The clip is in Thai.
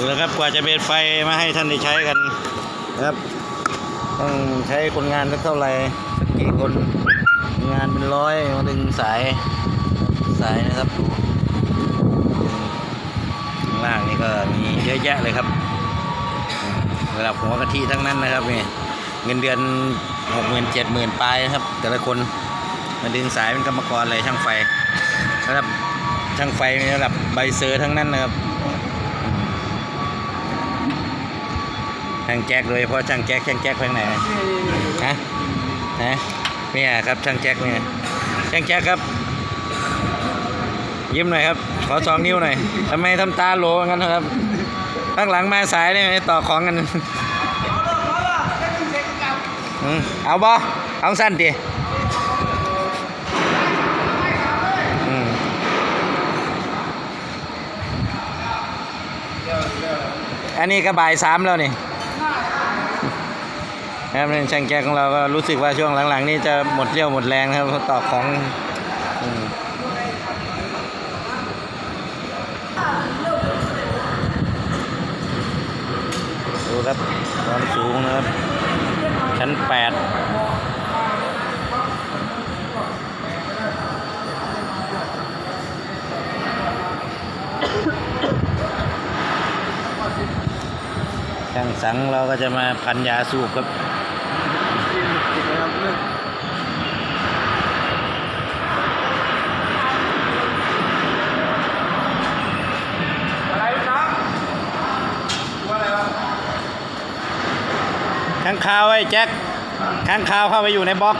ดูนะครับกว่าจะเป็นไฟมาให้ท่านได้ใช้กันนะครับ ต้องใช้คนงานสักเท่าไหร่สักกี่คนงานเป็นร้อยมาดึงสายสายนะครับดูข้างล่างนี่ก็มีเยอะแยะเลยครับระดับหัวกะทิทั้งนั้นนะครับนี่เงินเดือนหกหมื่นเจ็ดหมื่นปลายนะครับ แต่ละคนมาดึงสายเป็นกรรมกรเลยช่างไฟระดับช่างไฟระดับใบเซอร์ทั้งนั้นนะครับ ช่างแจ็คโดยเฉพาะช่างแจ็คช่างแจ็คไปไหนฮะนะเนี่ยครับช่างแจ็คเนี่ยช่างแจ็คครับยิ้มหน่อยครับ ขอสองนิ้วหน่อยทำไมทำตาโหลงั้นนะครับข้างหลังมาสายเนี่ยไม่ต่อของกันอืมเอาบ่เอาสั้นดิอืมอันนี้ก็บ่ายสามแล้วนี่ นะครับในช่างแก๊กของเราก็รู้สึกว่าช่วงหลังๆ นี่จะหมดเรี่ยวหมดแรงครับตอกของดูครับความสูงนะครับ ชั้นแปดช่างสังเราก็จะมาพันยาสูบครับ อะไรน้องว่าอะไรวะข้างคาวไอ้แจ็คข้างคาวเข้าไปอยู่ในบล็อก